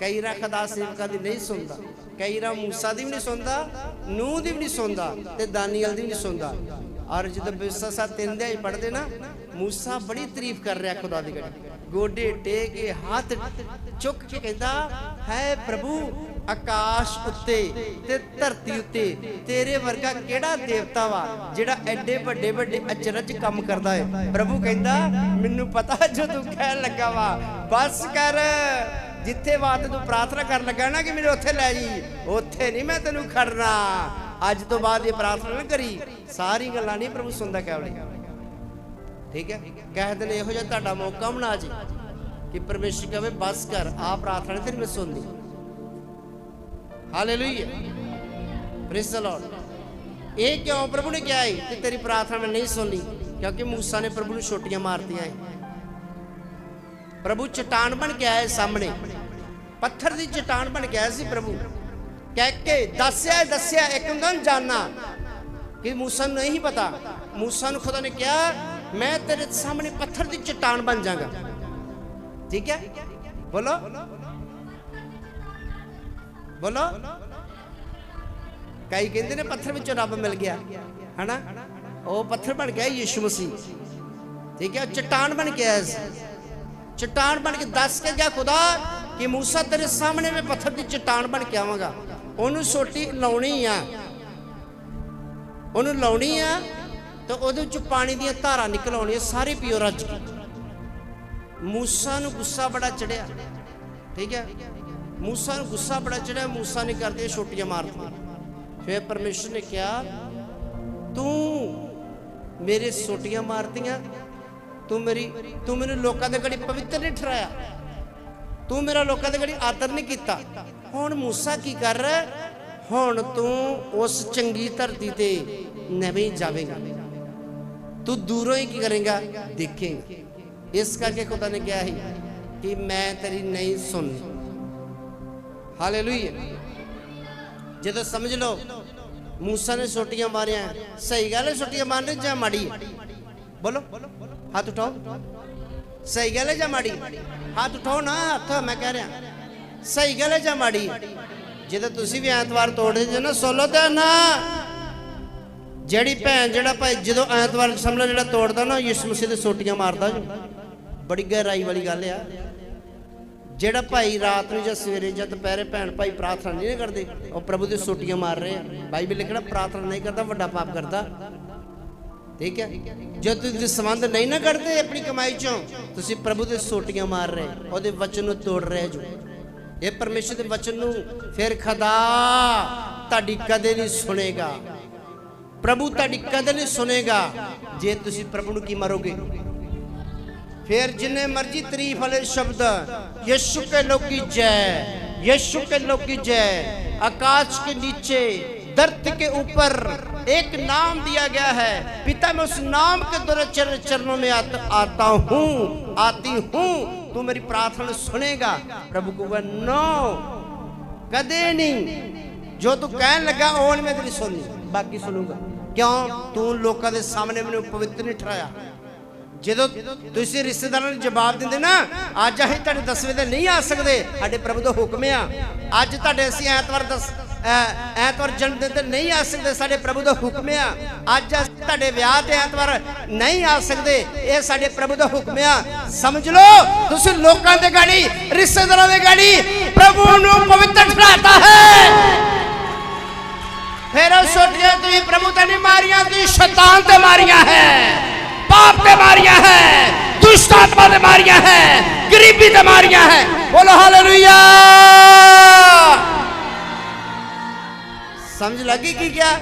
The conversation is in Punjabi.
ਕਈ ਰਾ ਖੁਦਾ ਸੇਵਕਾਂ ਦੀ ਨਹੀਂ ਸੁਣਦਾ। ਕਈ ਰਾ ਮੂਸਾ ਦੀ ਵੀ ਨਹੀਂ ਸੁਣਦਾ, ਨੂਹ ਦੀ ਵੀ ਨਹੀਂ ਸੁਣਦਾ ਤੇ ਦਾਨੀਅਲ ਦੀ ਵੀ ਨਹੀਂ ਸੁਣਦਾ। ਔਰ ਜਦੋਂ ਬਿਸਾ ਤਿੰਨ ਦੇ ਪੜਦੇ ਨਾ, ਮੂਸਾ ਬੜੀ ਤਾਰੀਫ ਕਰ ਰਿਹਾ ਖੁਦਾ ਦੀ ਗੋਡੇ ਟੇਕ ਕੇ ਹੱਥ ਚੁੱਕ ਕੇ ਕਹਿੰਦਾ, ਹੈ ਪ੍ਰਭੂ, ਆਕਾਸ਼ ਉੱਤੇ ਤੇ ਧਰਤੀ ਉੱਤੇ ਤੇਰੇ ਵਰਗਾ ਕਿਹੜਾ ਦੇਵਤਾ ਵਾ ਜਿਹੜਾ ਐਡੇ ਵੱਡੇ ਵੱਡੇ ਅਚਰਜ ਕੰਮ ਕਰਦਾ ਹੈ ਪ੍ਰਭੂ ਕਹਿੰਦਾ, ਮੈਨੂੰ ਪਤਾ ਜੋ ਤੂੰ ਕਹਿਣ ਲੱਗਾ ਵਾ, ਬਸ ਕਰ। ਜਿੱਥੇ ਬਾਤ ਤੂੰ ਪ੍ਰਾਰਥਨਾ ਕਰਨ ਲੱਗਾ ਨਾ ਕਿ ਮੈਨੂੰ ਉੱਥੇ ਲੈ ਜੀ, ਉੱਥੇ ਨਹੀਂ ਮੈਂ ਤੈਨੂੰ ਖੜਨਾ। ਅੱਜ ਤੋਂ ਬਾਅਦ ਇਹ ਪ੍ਰਾਰਥਨਾ ਨਾ ਕਰੀ। ਸਾਰੀ ਗੱਲਾਂ ਨਹੀਂ ਪ੍ਰਭੂ ਸੁਣਦਾ ਕੇਵਲ ਠੀਕ ਹੈ? ਕਹਿ ਦਿਨ ਇਹੋ ਜਿਹਾ ਤੁਹਾਡਾ ਮੌਕਾ ਬਣਾ ਜੀ ਕਿ ਪਰਮੇਸ਼ਰ ਕਹੇ, ਬਸ ਕਰ ਆ ਪ੍ਰਾਰਥਨਾ ਤੇਰੀ ਮੈਂ ਸੁਣਦੀ। ਹਾਲੇਲੂਇਆ ਪ੍ਰੇਜ਼ ਦ ਲਾਰਡ ਇਹ ਕਿਉਂ ਪ੍ਰਭੂ ਨੇ ਕਿਹਾ ਹੈ ਕਿ ਤੇਰੀ ਪ੍ਰਾਰਥਨਾ ਮੈਂ ਨਹੀਂ ਸੁਣਨੀ ਕਿਉਂਕਿ ਮੂਸਾ ਨੇ ਪ੍ਰਭੂ ਨੂੰ ਛੋਟੀਆਂ ਮਾਰਤੀਆਂ ਹੈ ਪ੍ਰਭੂ ਚਟਾਨ ਬਣ ਕੇ ਆਇਆ ਸਾਹਮਣੇ। ਪੱਥਰ ਦੀ ਚਟਾਨ ਬਣ ਕੇ ਆਇਆ ਸੀ ਪ੍ਰਭੂ। ਕਹਿ ਕੇ ਦੱਸਿਆ ਦੱਸਿਆ, ਇੱਕ ਹੁੰਦਾ ਕਿ ਮੂਸਾ ਨੂੰ ਨਹੀਂ ਪਤਾ। ਮੂਸਾ ਨੂੰ ਖੁਦਾ ਨੇ ਕਿਹਾ, ਮੈਂ ਤੇਰੇ ਸਾਹਮਣੇ ਪੱਥਰ ਦੀ ਚਟਾਨ ਬਣ ਜਾਗਾ। ਠੀਕ ਹੈ? ਬੋਲੋ। ਬੋਲੋ। ਕਈ ਕਹਿੰਦੇ ਨੇ ਪੱਥਰ ਵਿੱਚੋਂ ਰੱਬ ਮਿਲ ਗਿਆ। ਹਨਾ? ਉਹ ਪੱਥਰ ਬਣ ਗਿਆ ਯਿਸੂ ਮਸੀਹ। ਠੀਕ ਹੈ? ਉਹ ਚਟਾਨ ਬਣ ਕੇ ਆਇਆ ਸੀ। ਚਟਾਨ ਬਣ ਕੇ ਦੱਸ ਕੇ ਗਿਆ ਖੁਦਾ ਕਿ ਮੂਸਾ ਤੇਰੇ ਸਾਹਮਣੇ ਮੈਂ ਪੱਥਰ ਦੀ ਚਟਾਨ ਬਣ ਕੇ ਆਵਾਂਗਾ ਉਹਨੂੰ ਸੋਟੀ ਲਾਉਣੀ ਆ ਉਹਨੂੰ ਲਾਉਣੀ ਆ ਤੇ ਉਹਦੇ ਵਿੱਚ ਪਾਣੀ ਦੀਆਂ ਧਾਰਾਂ ਨਿਕਲ ਆਉਣੀਆਂ ਸਾਰੇ ਪੀਓ ਰੱਜ ਕੇ ਮੂਸਾ ਨੂੰ ਗੁੱਸਾ ਬੜਾ ਚੜਿਆ ਠੀਕ ਹੈ ਮੂਸਾ ਨੂੰ ਗੁੱਸਾ ਬੜਾ ਚੜਿਆ ਮੂਸਾ ਨੇ ਕਰਦੀਆਂ ਛੋਟੀਆਂ ਮਾਰਤੀਆਂ ਫਿਰ ਪਰਮੇਸ਼ਰ ਨੇ ਕਿਹਾ ਤੂੰ ਮੇਰੇ ਛੋਟੀਆਂ ਮਾਰਤੀਆਂ ਤੂੰ ਮੇਰੀ, ਤੂੰ ਮੈਨੂੰ ਲੋਕਾਂ ਦੇ ਘੜੀ ਪਵਿੱਤਰ ਨਹੀਂ ਠਹਿਰਾਇਆ। ਤੂੰ ਮੇਰਾ ਲੋਕਾਂ ਦੇ ਘੜੀ ਆਦਰ ਨਹੀਂ ਕੀਤਾ। ਹੁਣ ਮੂਸਾ ਕੀ ਕਰ ਰਿਹਾ ਹੁਣ ਤੂੰ ਉਸ ਚੰਗੀ ਧਰਤੀ ਤੇ ਨਹੀਂ ਜਾਵੇਂਗਾ। ਤੂੰ ਦੂਰੋਂ ਹੀ ਕੀ ਕਰੇਗਾ? ਦੇਖੇਂਗਾ। ਇਸ ਕਰਕੇ ਖੁਦਾ ਨੇ ਕਿਹਾ ਸੀ ਕਿ ਮੈਂ ਤੇਰੀ ਨਹੀਂ ਸੁਣਨੀ। ਹਾਲੇਲੂਇਆ ਜਦੋਂ ਸਮਝ ਲਓ, ਮੂਸਾ ਨੇ ਛੋਟੀਆਂ ਮਾਰੀਆਂ। ਸਹੀ ਗੱਲ ਹੈ ਛੋਟੀਆਂ ਮਾਰਨੇ ਜਾਂ ਮਾੜੀ ਬੋਲੋ। ਹੱਥ ਉਠਾਓ। ਸਹੀ ਗੱਲ ਹੈ ਜਾਂ ਮਾੜੀ? ਹੱਥ ਉਠਾਓ ਨਾ, ਹੱਥ, ਮੈਂ ਕਹਿ ਰਿਹਾ। ਸਹੀ ਗੱਲ ਹੈ ਜਾਂ ਮਾੜੀ? ਜਦੋਂ ਤੁਸੀਂ ਵੀ ਐਤਵਾਰ ਤੋੜਦੇ ਜੇ ਨਾ ਸੋਲੋ ਤੇ ਨਾ ਜਿਹੜੀ ਭੈਣ, ਜਿਹੜਾ ਭਾਈ, ਜਦੋਂ ਐਤਵਾਰ ਸਮਝ ਜਿਹੜਾ ਤੋੜਦਾ ਨਾ ਯਿਸੂ ਮਸੀਹ ਦੇ ਸੋਟੀਆਂ ਮਾਰਦਾ ਜੋ। ਬੜੀ ਗਹਿਰਾਈ ਵਾਲੀ ਗੱਲ ਆ। ਜਿਹੜਾ ਭਾਈ ਰਾਤ ਨੂੰ ਜਾਂ ਸਵੇਰੇ ਜਾਂ ਦੁਪਹਿਰੇ ਭੈਣ ਭਾਈ ਪ੍ਰਾਰਥਨਾ ਨਹੀਂ ਕਰਦੇ, ਉਹ ਪ੍ਰਭੂ ਦੇ ਸੋਟੀਆਂ ਮਾਰ ਰਹੇ ਆ। ਬਾਈਬਲ ਲਿਖਣਾ, ਪ੍ਰਾਰਥਨਾ ਨਹੀਂ ਕਰਦਾ, ਵੱਡਾ ਪਾਪ ਕਰਦਾ। ਠੀਕ ਹੈ? ਜੇ ਤੁਸੀਂ ਸੰਬੰਧ ਨਹੀਂ ਨਾ ਕਰਦੇ ਆਪਣੀ ਕਮਾਈ ਚੋਂ, ਤੁਸੀਂ ਪ੍ਰਭੂ ਦੇ ਸੋਟੀਆਂ ਮਾਰ ਰਹੇ, ਉਹਦੇ ਵਚਨ ਨੂੰ ਤੋੜ ਰਹੇ ਜੋ। ਇਹ ਪਰਮੇਸ਼ਰ ਦੇ ਵਚਨ ਨੂੰ ਫਿਰ ਖਦਾ ਤੁਹਾਡੀ ਕਦੇ ਨਹੀਂ ਸੁਣੇਗਾ। ਪ੍ਰਭੂ ਤੁਹਾਡੀ ਕਦੇ ਨਹੀਂ ਸੁਣੇਗਾ। ਜੇ ਤੁਸੀਂ ਪ੍ਰਭੂ ਨੂੰ ਕੀ ਮਾਰੋਗੇ? ਫਿਰ ਜਿੰਨੇ ਮਰਜ਼ੀ ਤਰੀਫ ਵਾਲੇ ਸ਼ਬਦ, ਯਿਸੂ ਕੇ ਲੋਕੀ ਜੈ, ਯਿਸੂ ਕੇ ਲੋਕੀ ਜੈ, ਆਕਾਸ਼ ਕੇ ਨੀਚੇ दर्द के ऊपर एक नाम दिया गया है। पिता मैं उस नाम के द्वारा चरण चरणों में आत, आता हूँ आती हूँ। तू मेरी प्रार्थना सुनेगा। प्रभु को वह नो कदे नहीं। जो तू कह लगा ओन मैं तेरी सुनी। बाकी सुनूँगा। क्यों? तू लोगों के सामने मैंने पवित्र नहीं ठहराया। ਜਦੋਂ ਤੁਸੀਂ ਰਿਸ਼ਤੇਦਾਰਾਂ ਨੂੰ ਜਵਾਬ ਦਿੰਦੇ ਨਾ, ਅੱਜ ਅਸੀਂ ਤੁਹਾਡੇ ਦਸਵੇਂ ਤੇ ਨਹੀਂ ਆ ਸਕਦੇ, ਸਾਡੇ ਪ੍ਰਭੂ ਦਾ ਹੁਕਮ ਆ। ਅੱਜ ਤੁਹਾਡੇ ਅਸੀਂ ਐਤਵਾਰ ਦਸ ਐਤਵਾਰ ਜਨਮ ਦਿਨ ਤੇ ਨਹੀਂ ਆ ਸਕਦੇ, ਸਾਡੇ ਪ੍ਰਭੂ ਦਾ ਹੁਕਮ ਆ। ਅੱਜ ਤੁਹਾਡੇ ਵਿਆਹ ਤੇ ਐਤਵਾਰ ਨਹੀਂ ਆ ਸਕਦੇ, ਇਹ ਸਾਡੇ ਪ੍ਰਭੂ ਦਾ ਹੁਕਮ ਆ। ਸਮਝ ਲਓ, ਤੁਸੀਂ ਲੋਕਾਂ ਦੇ ਗਾੜੀ, ਰਿਸ਼ਤੇਦਾਰਾਂ ਦੇ ਗਾੜੀ, ਪ੍ਰਭੂ ਨੂੰ ਪਵਿੱਤਰ ਠਹਿਰਾਤਾ ਹੈ। ਫਿਰ ਉਹ ਛੋਟੀਆਂ ਤੁਸੀਂ ਪ੍ਰਭੂ ਤੇ ਨਹੀਂ ਮਾਰੀਆਂ, ਤੁਸੀਂ ਸ਼ੈਤਾਨ ਤੇ ਮਾਰੀਆਂ ਹੈ। पाप ने मारिया है दुष्ट आत्मा ने मारिया है, गरीबी ने मारिया है। बोलो हालेलुया। समझ लगी कि क्या?